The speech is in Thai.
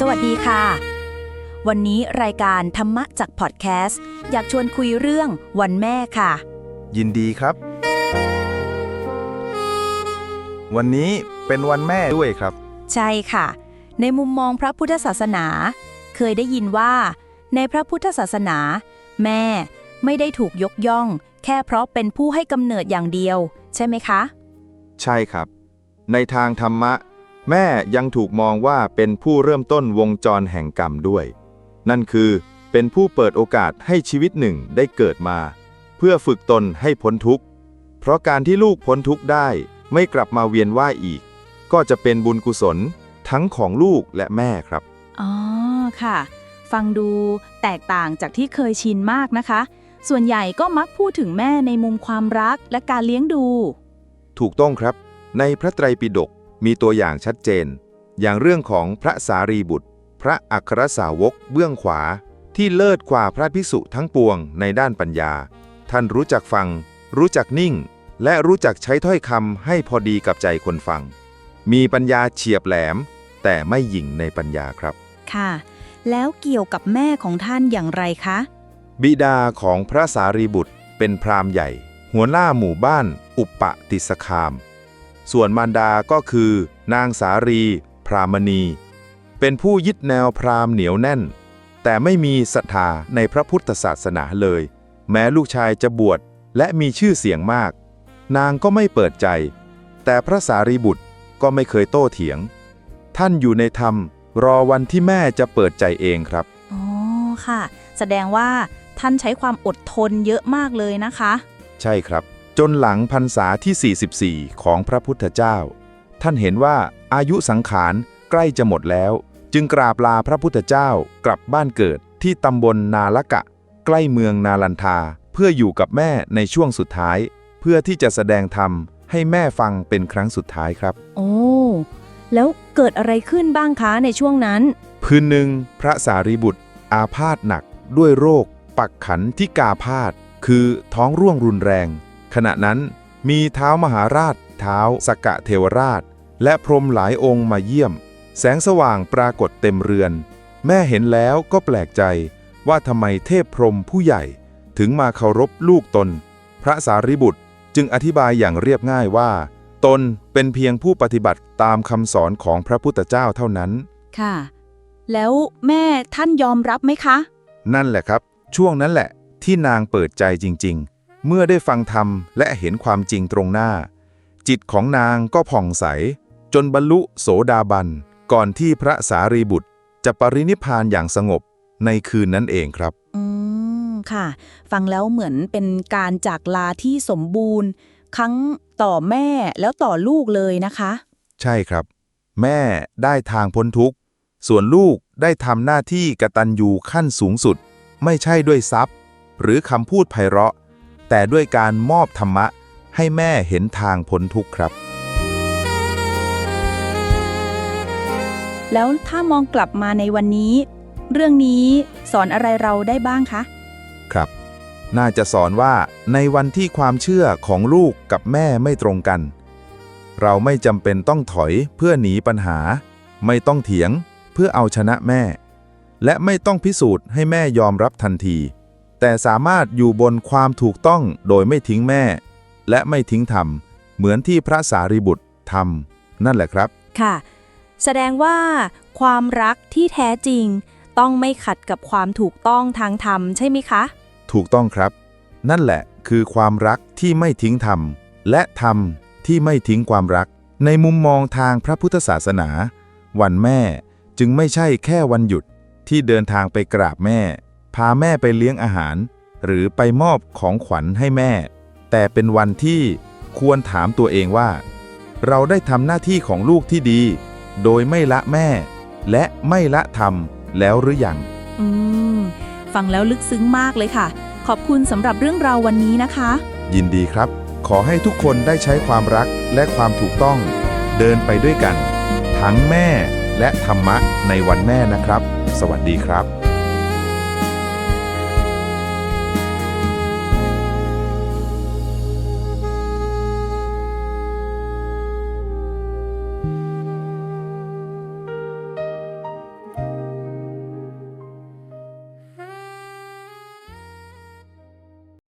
สดีค่ะ วันนี้รายการธรรมะจากพอดแคสต์อยากชวนคุยเรื่องวันแม่ค่ะ ยินดีครับ วันนี้เป็นวันแม่ด้วยครับ ใช่ค่ะ ในมุมมองพระพุทธศาสนา เคยได้ยินว่า ในพระพุทธศาสนา แม่ไม่ได้ถูกยกย่อง แค่เพราะเป็นผู้ให้กำเนิดอย่างเดียว ใช่ไหมคะ ใช่ครับ ในทางธรรมะ แม่ยังถูกมองว่าเป็นผู้เริ่มต้นวงจรแห่งกรรมด้วย นั่นคือเป็นผู้เปิดโอกาสให้ชีวิตหนึ่งได้เกิดมา เพื่อฝึกตนให้พ้นทุกข์ เพราะการที่ลูกพ้นทุกข์ได้ไม่กลับมาเวียนว่ายอีก ก็จะเป็นบุญกุศลทั้งของลูกและแม่ครับ อ๋อ ค่ะ ฟังดูแตกต่างจากที่เคยชินมากนะคะ ส่วนใหญ่ก็มักพูดถึงแม่ในมุมความรักและการเลี้ยงดู ถูกต้องครับ ในพระไตรปิฎก มีตัวอย่างชัดเจน อย่างเรื่องของพระสารีบุตร พระอัครสาวกเบื้องขวา ที่เลิศกว่าพระภิกษุทั้งปวงในด้านปัญญา ท่านรู้จักฟัง รู้จักนิ่ง และรู้จักใช้ถ้อยคำให้พอดีกับใจคนฟัง มีปัญญาเฉียบแหลม แต่ไม่หยิ่งในปัญญาครับ ค่ะ แล้วเกี่ยวกับแม่ของท่านอย่างไรคะ บิดาของพระสารีบุตรเป็นพราหมณ์ใหญ่ หัวหน้าหมู่บ้าน อุปปติสคาม ส่วนมารดาก็คือ นางสารี พรามณี เป็นผู้ยึดแนวพราหมณ์เหนียวแน่น แต่ไม่มีศรัทธาในพระพุทธศาสนาเลย แม้ลูกชายจะบวชและมีชื่อเสียงมาก นางก็ไม่เปิดใจ แต่พระสารีบุตรก็ไม่เคยโต้เถียง ท่านอยู่ในธรรม รอวันที่แม่จะเปิดใจเองครับอ๋อค่ะ แสดงว่าท่านใช้ความอดทนเยอะมากเลยนะคะ ใช่ครับ จนหลังพรรษาที่ 44 ของพระพุทธเจ้า ท่านเห็นว่าอายุสังขารใกล้จะหมดแล้ว จึงกราบลาพระพุทธเจ้ากลับบ้านเกิดที่ตำบลนาละกะ ใกล้เมืองนาลันทา เพื่ออยู่กับแม่ในช่วงสุดท้าย เพื่อที่จะแสดงธรรมให้แม่ฟังเป็นครั้งสุดท้ายครับ โอ้ แล้วเกิดอะไรขึ้นบ้างคะในช่วงนั้นคืนหนึ่งพระสารีบุตร อาพาธหนักด้วยโรค ปักขันที่กาพาธคือท้องร่วงรุนแรง ขณะนั้นมีเท้ามหาราช เท้าสกะเทวราช และพรหมหลายองค์มาเยี่ยม แสงสว่างปรากฏเต็มเรือน แม่เห็นแล้วก็แปลกใจว่าทำไมเทพพรหมผู้ใหญ่ ถึงมาเคารพลูกตน พระสารีบุตรจึงอธิบายอย่างเรียบง่ายว่า ตนเป็นเพียงผู้ปฏิบัติตามคำสอนของพระพุทธเจ้าเท่านั้น ค่ะ แล้วแม่ท่านยอมรับไหมคะ นั่นแหละครับ ช่วงนั้นแหละที่นางเปิดใจจริง ๆ เมื่อได้ฟังธรรมและเห็นความจริงตรงหน้า จิตของนางก็ผ่องใส จนบรรลุโสดาบัน ก่อนที่พระสารีบุตร จะปรินิพพานอย่างสงบในคืนนั้นเองครับ อืม ค่ะ ฟังแล้วเหมือนเป็นการจากลาที่สมบูรณ์ ครั้งต่อแม่แล้วต่อลูกเลยนะคะ ใช่ครับ แม่ได้ทางพ้นทุกข์ ส่วนลูกได้ทำหน้าที่กตัญญูขั้นสูงสุด ไม่ใช่ด้วยทรัพย์ หรือคำพูดไพเราะ แต่ด้วยการมอบธรรมะให้แม่เห็นทางพ้นทุกข์ครับ แล้วถ้ามองกลับมาในวันนี้ เรื่องนี้สอนอะไรเราได้บ้างคะ ครับ น่าจะสอนว่าในวันที่ความเชื่อของลูกกับแม่ไม่ตรงกัน เราไม่จำเป็นต้องถอยเพื่อหนีปัญหา ไม่ต้องเถียงเพื่อเอาชนะแม่ และไม่ต้องพิสูจน์ให้แม่ยอมรับทันที แต่สามารถอยู่บนความถูกต้องโดยไม่ทิ้งแม่ และไม่ทิ้งธรรม เหมือนที่พระสารีบุตรทำนั่นแหละครับ ค่ะ แสดงว่า ความรักที่แท้จริง ต้องไม่ขัดกับความถูกต้องทางธรรมใช่ไหมคะ ถูกต้องครับ นั่นแหละคือความรักที่ไม่ทิ้งธรรม และธรรมที่ไม่ทิ้งความรัก ในมุมมองทางพระพุทธศาสนา วันแม่จึงไม่ใช่แค่วันหยุดที่เดินทางไปกราบแม่ พาแม่ไปเลี้ยงอาหาร หรือไปมอบของขวัญให้แม่ แต่เป็นวันที่ควรถามตัวเองว่า เราได้ทำหน้าที่ของลูกที่ดี โดยไม่ละแม่ และไม่ละธรรมแล้วหรือยัง อืม ฟังแล้วลึกซึ้งมากเลยค่ะ ขอบคุณสำหรับเรื่องราววันนี้นะคะ ยินดีครับ ขอให้ทุกคนได้ใช้ความรักและความถูกต้อง เดินไปด้วยกัน ทั้งแม่และธรรมะในวันแม่นะครับ สวัสดีครับ